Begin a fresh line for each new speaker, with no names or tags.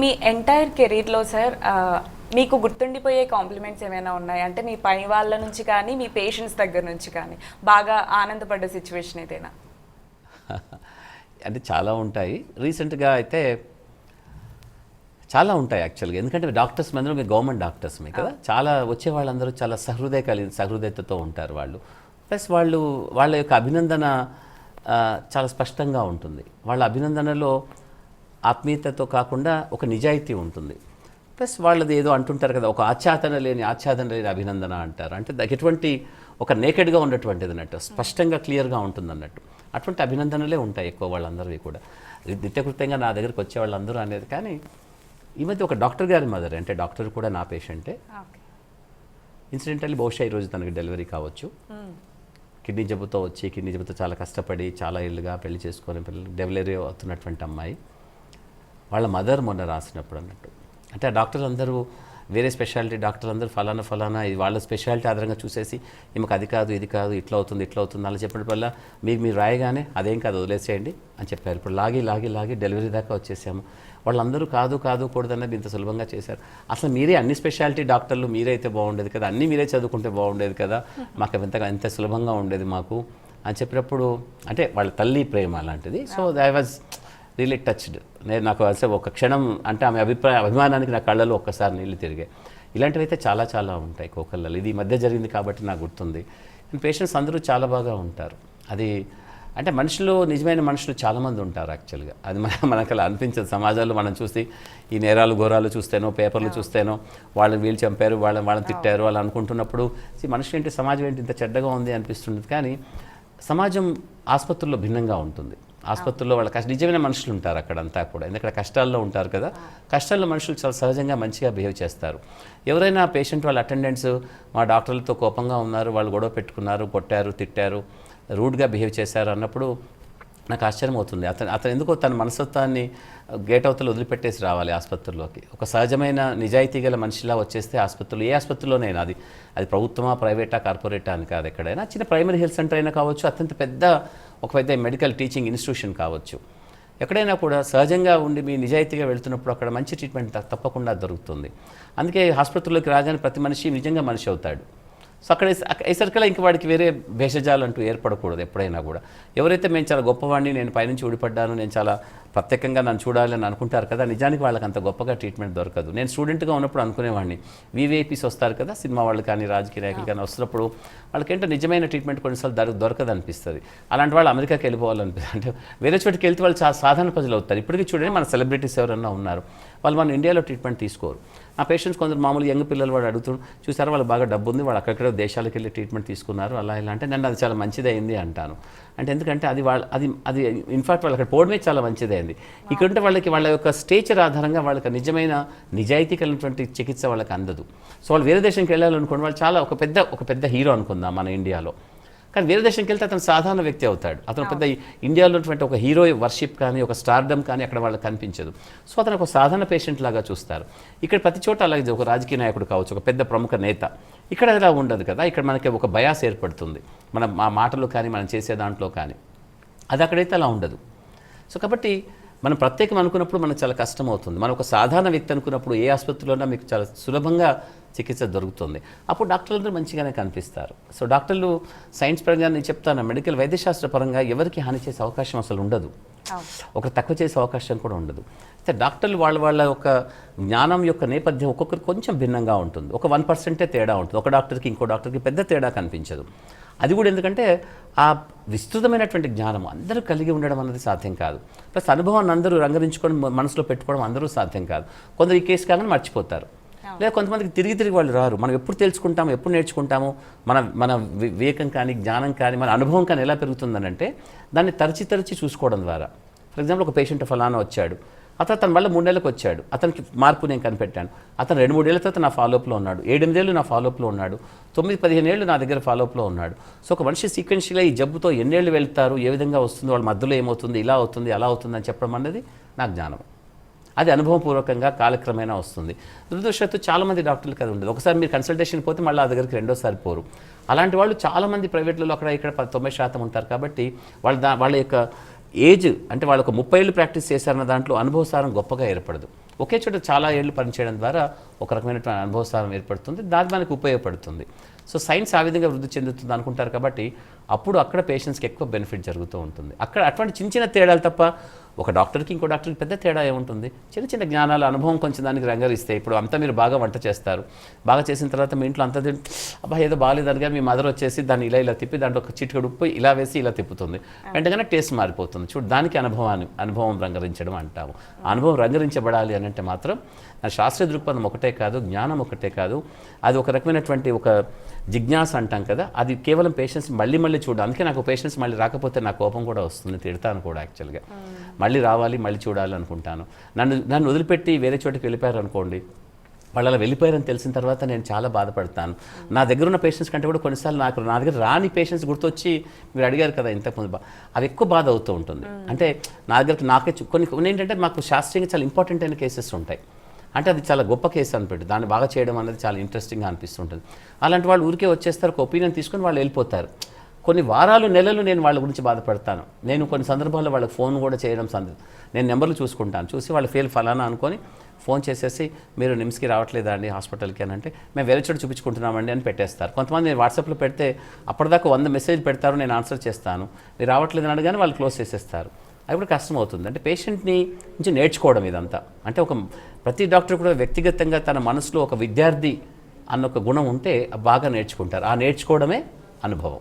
మీ entire కెరీర్లో sir మీకు గుర్తుండిపోయే కాంప్లిమెంట్స్ ఏమైనా ఉన్నాయి? అంటే మీ పని వాళ్ళ నుంచి కానీ మీ పేషెంట్స్ దగ్గర నుంచి కానీ బాగా ఆనందపడ్డ సిచ్యువేషన్ ఏదైనా?
అంటే చాలా ఉంటాయి. రీసెంట్గా అయితే చాలా ఉంటాయి యాక్చువల్గా ఎందుకంటే డాక్టర్స్ అందరూ మీ గవర్నమెంట్ డాక్టర్స్ మీ కదా? చాలా వచ్చే వాళ్ళందరూ చాలా సహృదయ కలిగి సహృదయతతో ఉంటారు వాళ్ళు. ప్లస్ వాళ్ళు వాళ్ళ యొక్క అభినందన చాలా స్పష్టంగా ఉంటుంది. వాళ్ళ అభినందనలో ఆత్మీయతతో కాకుండా ఒక నిజాయితీ ఉంటుంది. ప్లస్ వాళ్ళది ఏదో అంటుంటారు కదా ఒక ఆచ్ఛాదన లేని ఆచ్ఛాదన లేని అభినందన అంటారు. అంటే ఎటువంటి ఒక నేకెడ్గా ఉన్నటువంటిది అన్నట్టు స్పష్టంగా క్లియర్గా ఉంటుంది అన్నట్టు అటువంటి అభినందనలే ఉంటాయి ఎక్కువ వాళ్ళందరివి కూడా. నిత్యకృత్యంగా నా దగ్గరికి వచ్చే వాళ్ళందరూ అనేది కానీ ఈ మధ్య ఒక డాక్టర్ గారి మదర్ అంటే డాక్టర్ కూడా నా పేషెంటే. ఇన్సిడెంటల్లీ బహుశా ఈరోజు తనకి డెలివరీ కావచ్చు. కిడ్నీ జబ్బుతో వచ్చి కిడ్నీ జబ్బుతో చాలా కష్టపడి చాలా ఏళ్ళుగా పెళ్ళి చేసుకొని పిల్లలు డెలివరీ అవుతున్నటువంటి అమ్మాయి. వాళ్ళ మదర్ మొన్న రాసినప్పుడు అన్నట్టు. అంటే ఆ డాక్టర్లు అందరూ వేరే స్పెషాలిటీ డాక్టర్లు అందరూ ఫలానా ఫలానా ఇది వాళ్ళ స్పెషాలిటీ ఆధారంగా చూసేసి ఈమెకు అది కాదు ఇది కాదు ఇట్లా అవుతుంది ఇట్లా అవుతుంది అలా చెప్పినప్పుడు మీకు మీరు రాయగానే అదేం కాదు వదిలేసేయండి అని చెప్పారు. ఇప్పుడు లాగి లాగి లాగి డెలివరీ దాకా వచ్చేసాము. వాళ్ళందరూ కాదు కాదు కూడదన్నది ఇంత సులభంగా చేశారు. అసలు మీరే అన్ని స్పెషాలిటీ డాక్టర్లు మీరే అయితే బాగుండేది కదా అన్నీ మీరే చదువుకుంటే బాగుండేది కదా మాకు ఎంత ఎంత సులభంగా ఉండేది మాకు అని చెప్పినప్పుడు అంటే వాళ్ళ తల్లి ప్రేమ అలాంటిది. So I was really touched నేను నాకు అసలు ఒక క్షణం అంటే ఆమె అభిప్రాయ అభిమానానికి నా కళ్ళలో ఒక్కసారి నీళ్ళు తిరిగాయి. ఇలాంటివి అయితే చాలా చాలా ఉంటాయి కోకళ్ళలో ఇది మధ్య జరిగింది కాబట్టి నాకు గుర్తుంది. పేషెంట్స్ అందరూ చాలా బాగా ఉంటారు. అది అంటే మనుషులు నిజమైన మనుషులు చాలామంది ఉంటారు యాక్చువల్గా అది మన మనకు అలా అనిపించదు. సమాజంలో మనం చూసి ఈ నేరాలు ఘోరాలు చూస్తేనో పేపర్లు చూస్తేనో వాళ్ళని వీళ్ళు చంపారు వాళ్ళని వాళ్ళని తిట్టారు వాళ్ళు అనుకుంటున్నప్పుడు "See, మనుషులు ఏంటి? సమాజం ఏంటి? ఇంత చెడ్డగా ఉంది అనిపిస్తుంది కానీ సమాజం ఆసుపత్రుల్లో భిన్నంగా ఉంటుంది. ఆసుపత్రిలో వాళ్ళ కష్ట నిజమైన మనుషులు ఉంటారు అక్కడ అంతా కూడా. ఎందుకంటే కష్టాల్లో ఉంటారు కదా. కష్టాల్లో మనుషులు చాలా సహజంగా మంచిగా బిహేవ్ చేస్తారు. ఎవరైనా పేషెంట్ వాళ్ళ అటెండెంట్స్ మా డాక్టర్లతో కోపంగా ఉన్నారు వాళ్ళు గొడవ పెట్టుకున్నారు కొట్టారు తిట్టారు రూడ్గా బిహేవ్ చేశారు అన్నప్పుడు నాకు ఆశ్చర్యం అవుతుంది అతను అతను ఎందుకో తన మనస్తత్వాన్ని గేట్ అవతల వదిలిపెట్టేసి రావాలి ఆసుపత్రిలోకి. ఒక సహజమైన నిజాయితీ గల మనిషిలా వచ్చేస్తే ఆసుపత్రులు ఏ ఆసుపత్రిలోనైనా అది అది ప్రభుత్వమా ప్రైవేటా కార్పొరేటా అని కాదు ఎక్కడైనా. చిన్న ప్రైమరీ హెల్త్ సెంటర్ అయినా కావచ్చు అత్యంత పెద్ద ఒక పెద్ద మెడికల్ టీచింగ్ ఇన్స్టిట్యూషన్ కావచ్చు. ఎక్కడైనా కూడా సహజంగా ఉండి మీ నిజాయితీగా వెళ్తున్నప్పుడు అక్కడ మంచి ట్రీట్మెంట్ తప్పకుండా దొరుకుతుంది. అందుకే ఆసుపత్రిలోకి రాగానే ప్రతి మనిషి నిజంగా మనిషి అవుతాడు. సో అక్కడ వేసరికల్లా ఇంక వాడికి వేరే భేషజాలు అంటూ ఏర్పడకూడదు ఎప్పుడైనా కూడా. ఎవరైతే మేము చాలా గొప్పవాడిని నేను పైనుంచి ఊడిపడ్డాను నేను చాలా ప్రత్యేకంగా నన్ను చూడాలని అనుకుంటారు కదా నిజానికి వాళ్ళకి అంత గొప్పగా ట్రీట్మెంట్ దొరకదు. నేను స్టూడెంట్గా ఉన్నప్పుడు అనుకునేవాడిని. వీవీఐపీస్ వస్తారు కదా సినిమా వాళ్ళు కానీ రాజకీయ నాయకులు కానీ వస్తున్నప్పుడు వాళ్ళకేంటో నిజమైన ట్రీట్మెంట్ కొన్నిసార్లు దొరక దొరకదు అనిపిస్తుంది అలాంటి వాళ్ళు అమెరికాకి వెళ్ళిపోవాలనిపిస్తుంది అంటే వేరే చోటికి వెళ్తే వాళ్ళు చాలా సాధారణ ప్రజలు అవుతారు. ఇప్పటికీ చూడండి మన సెలబ్రిటీస్ ఎవరన్నా ఉన్నారు. వాళ్ళు మన ఇండియాలో ట్రీట్మెంట్ తీసుకోరు. ఆ పేషెంట్స్ కొందరు మామూలు యంగ్ పిల్లలు వాడు అడుగుతున్నారు చూసారు వాళ్ళు బాగా డబ్బు ఉంది వాళ్ళు అక్కడక్కడ దేశాలకు వెళ్ళి ట్రీట్మెంట్ తీసుకున్నారు అలా ఇలా అంటే నన్ను అది చాలా మంచిదైంది అంటాను. అంటే ఎందుకంటే అది వాళ్ళ అది అది ఇన్ఫాక్ట్ వాళ్ళు అక్కడ పోవడమే చాలా మంచిదే మంచిదైంది ఇక్కడ ఉంటే వాళ్ళకి వాళ్ళ యొక్క స్టేచర్ ఆధారంగా వాళ్ళకి నిజమైన నిజాయితీ కలిగినటువంటి చికిత్స వాళ్ళకి అందదు. సో వాళ్ళు వేరే దేశానికి వెళ్ళాలనుకోండి వాళ్ళు చాలా ఒక పెద్ద ఒక పెద్ద హీరో అనుకుందాం మన ఇండియాలో. కానీ వేరే దేశంకి వెళ్తే అతను సాధారణ వ్యక్తి అవుతాడు. అతను పెద్ద ఇండియాలో ఉన్నటువంటి ఒక హీరో వర్షిప్ కానీ ఒక స్టార్డమ్ కానీ అక్కడ వాళ్ళకి కనిపించదు. సో అతను ఒక సాధారణ పేషెంట్ లాగా చూస్తారు. ఇక్కడ ప్రతి చోట అలాగే ఒక రాజకీయ నాయకుడు కావచ్చు ఒక పెద్ద ప్రముఖ నేత. ఇక్కడ అలా ఉండదు కదా. ఇక్కడ మనకి ఒక బయాస్ ఏర్పడుతుంది. మన మా మాటలు కానీ మనం చేసే దాంట్లో కానీ. అది అక్కడైతే అలా ఉండదు. సో కాబట్టి మనం ప్రత్యేకం అనుకున్నప్పుడు మనకు చాలా కష్టం అవుతుంది మనం ఒక సాధారణ వ్యక్తి అనుకున్నప్పుడు ఏ ఆసుపత్రిలోనా మీకు చాలా సులభంగా చికిత్స దొరుకుతుంది. అప్పుడు డాక్టర్లందరూ మంచిగానే కనిపిస్తారు. సో డాక్టర్లు సైన్స్ పరంగా నేను చెప్తాను మెడికల్ వైద్యశాస్త్ర పరంగా ఎవరికి హాని చేసే అవకాశం అసలు ఉండదు. ఒకరు తక్కువ చేసే అవకాశం కూడా ఉండదు. అయితే డాక్టర్లు వాళ్ళ వాళ్ళ యొక్క జ్ఞానం యొక్క నేపథ్యం ఒక్కొక్కరు కొంచెం భిన్నంగా ఉంటుంది. ఒక వన్ పర్సెంటే తేడా ఉంటుంది. ఒక డాక్టర్కి ఇంకో డాక్టర్కి పెద్ద తేడా కనిపించదు. అది కూడా ఎందుకంటే ఆ విస్తృతమైనటువంటి జ్ఞానం అందరూ కలిగి ఉండడం అన్నది సాధ్యం కాదు. ప్లస్ అనుభవాన్ని అందరూ రంగరించుకొని మనసులో పెట్టుకోవడం అందరూ సాధ్యం కాదు. కొందరు ఈ కేసు కాగానే మర్చిపోతారు. లేదా కొంతమందికి తిరిగి తిరిగి వాళ్ళు రారు. మనం ఎప్పుడు తెలుసుకుంటాము ఎప్పుడు నేర్చుకుంటాము మన మన వి- వివేకం కానీ జ్ఞానం కానీ మన అనుభవం కానీ ఎలా పెరుగుతుందనంటే దాన్ని తరచి తరచి చూసుకోవడం ద్వారా. ఫర్ ఎగ్జాంపుల్ ఒక పేషెంట్ ఫలానా వచ్చాడు. అతను తను మళ్ళీ మూడు నెలలకు వచ్చాడు. అతనికి మార్పు నేను కనిపెట్టాను. అతను రెండు మూడేళ్ళ తర్వాత నా ఫాలోఅప్లో ఉన్నాడు. ఏడెనిమిదేళ్ళు నా ఫాలోఅప్లో ఉన్నాడు. తొమ్మిది పదిహేను ఏళ్ళు నా దగ్గర ఫాలోఅప్లో ఉన్నాడు. సో ఒక మనిషి సీక్వెన్షియల్గా ఈ జబ్బుతో ఎన్నేళ్ళు వెళ్తారు ఏ విధంగా వస్తుంది వాళ్ళ మధ్యలో ఏమవుతుంది ఇలా అవుతుంది అలా అవుతుంది అని చెప్పడం అనేది నా జ్ఞానం. అది అనుభవపూర్వకంగా కాలక్రమేణా వస్తుంది. దురదృష్టవత్తు చాలామంది డాక్టర్లు కదా ఉండదు. ఒకసారి మీరు కన్సల్టేషన్ పోతే మళ్ళీ ఆ దగ్గరికి రెండోసారి పోరు. అలాంటి వాళ్ళు చాలామంది ప్రైవేట్లలో అక్కడ ఇక్కడ తొంభై శాతం ఉంటారు కాబట్టి వాళ్ళ దా వాళ్ళ యొక్క ఏజ్ అంటే వాళ్ళు ఒక ముప్పై ఏళ్ళు ప్రాక్టీస్ చేశారన్న దాంట్లో అనుభవసారం గొప్పగా ఏర్పడదు. ఒకే చోట చాలా ఏళ్ళు పనిచేయడం ద్వారా ఒక రకమైనటువంటి అనుభవసారం ఏర్పడుతుంది దాని మనకు ఉపయోగపడుతుంది. సో సైన్స్ ఆ విధంగా వృద్ధి చెందుతుంది అనుకుంటారు కాబట్టి అప్పుడు అక్కడ పేషెంట్స్కి ఎక్కువ బెనిఫిట్ జరుగుతూ ఉంటుంది. అక్కడ అటువంటి చిన్న చిన్న తేడాలు తప్ప ఒక డాక్టర్కి ఇంకో డాక్టర్కి పెద్ద తేడా ఏముంటుంది? చిన్న చిన్న జ్ఞానాల అనుభవం కొంచెం దానికి రంగరిస్తే ఇప్పుడు అంతా మీరు బాగా వంట చేస్తారు. బాగా చేసిన తర్వాత మీ ఇంట్లో అంతా అబ్బా ఏదో బాగాలేదనగా మీ మదర్ వచ్చేసి దాన్ని ఇలా ఇలా తిప్పి దాంట్లో ఒక చిటికెడు ఉప్పు ఇలా వేసి ఇలా తిప్పుతుంది. వెంటనే టేస్ట్ మారిపోతుంది. చూడు దానికి అనుభవాన్ని అనుభవం రంగరించడం అంటాము. అనుభవం రంగరించబడాలి అని అంటే మాత్రం నా శాస్త్రీయ దృక్పథం ఒకటే కాదు జ్ఞానం ఒకటే కాదు. అది ఒక రకమైనటువంటి ఒక జిజ్ఞాస అంటాం కదా అది కేవలం పేషెంట్స్ మళ్ళీ మళ్ళీ చూడాలి అందుకే నాకు పేషెంట్స్ మళ్ళీ రాకపోతే నా కోపం కూడా వస్తుంది తిడతాను కూడా యాక్చువల్గా మళ్ళీ రావాలి మళ్ళీ చూడాలి అనుకుంటాను. నన్ను నన్ను వదిలిపెట్టి వేరే చోటికి వెళ్ళిపోయారు అనుకోండి వాళ్ళు అలా వెళ్ళిపోయారని తెలిసిన తర్వాత నేను చాలా బాధపడతాను. నా దగ్గర ఉన్న పేషెంట్స్ కంటే కూడా కొన్నిసార్లు నాకు నా దగ్గర రాని పేషెంట్స్ గుర్తొచ్చి మీరు అడిగారు కదా ఇంతకుముందు అవి ఎక్కువ బాధ అవుతూ ఉంటుంది. అంటే నా దగ్గరికి నాకే కొన్ని కొన్ని ఏంటంటే మాకు శాస్త్రీయంగా చాలా ఇంపార్టెంట్ అయిన కేసెస్ ఉంటాయి. అంటే అది చాలా గొప్ప కేసు అనిపెట్టు దాన్ని బాగా చేయడం అనేది చాలా ఇంట్రెస్టింగ్గా అనిపిస్తుంటుంది. అలాంటి వాళ్ళు ఊరికే వచ్చేస్తారు ఒక ఒపీనియన్ తీసుకొని వాళ్ళు వెళ్ళిపోతారు. కొన్ని వారాలు నెలలు నేను వాళ్ళ గురించి బాధపడతాను. నేను కొన్ని సందర్భాల్లో వాళ్ళకి ఫోన్ కూడా చేయడం సందర్భం. నేను నెంబర్లు చూసుకుంటాను. చూసి వాళ్ళ ఫెయిల్ ఫలానా అనుకొని ఫోన్ చేసేసి మీరు నిమ్స్కి రావట్లేదా అండి హాస్పిటల్కి? అని అంటే మేము వేరే చోటు చూపించుకుంటున్నామండి అని పెట్టేస్తారు. కొంతమంది నేను వాట్సాప్లో పెడితే అప్పటిదాకా వంద మెసేజ్ పెడతారు నేను ఆన్సర్ చేస్తాను. మీరు రావట్లేదు అని కానీ వాళ్ళు క్లోజ్ చేసేస్తారు. అది కూడా కష్టం అవుతుంది అంటే పేషెంట్ని నుంచి నేర్చుకోవడం ఇదంతా. అంటే ఒక ప్రతి డాక్టర్ కూడా వ్యక్తిగతంగా తన మనసులో ఒక విద్యార్థి అన్న ఒక గుణం ఉంటే బాగా నేర్చుకుంటారు. ఆ నేర్చుకోవడమే అనుభవం.